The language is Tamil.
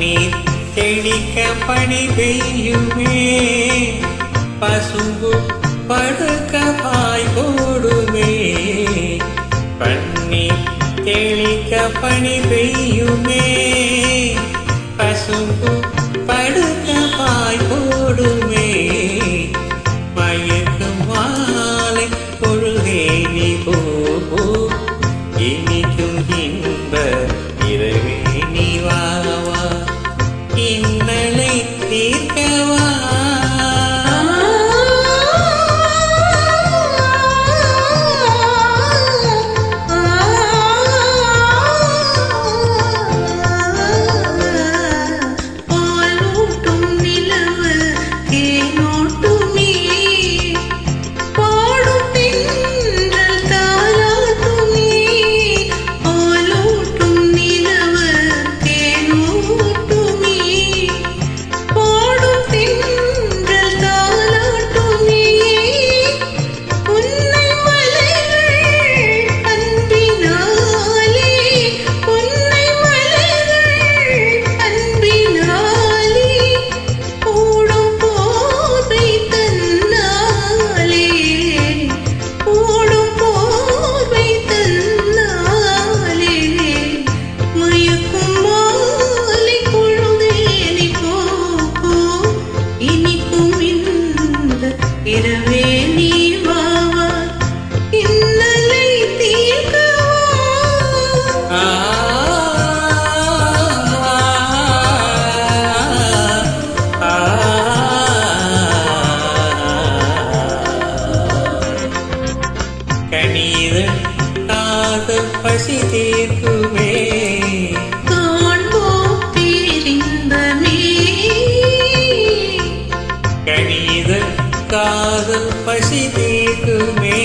நீர் தெளிக்க பணி பெய்யுமே. பசும்பு படுக்க பாய்கோடுமே பன்னீர் தெளிக்க பணி பெய்யுமே. பசும்பு படுக்க பாய்கோடுமே மயக்கும் மாலை பொழுதேனி போ. It is. காதல் பசி தீர்க்குமே.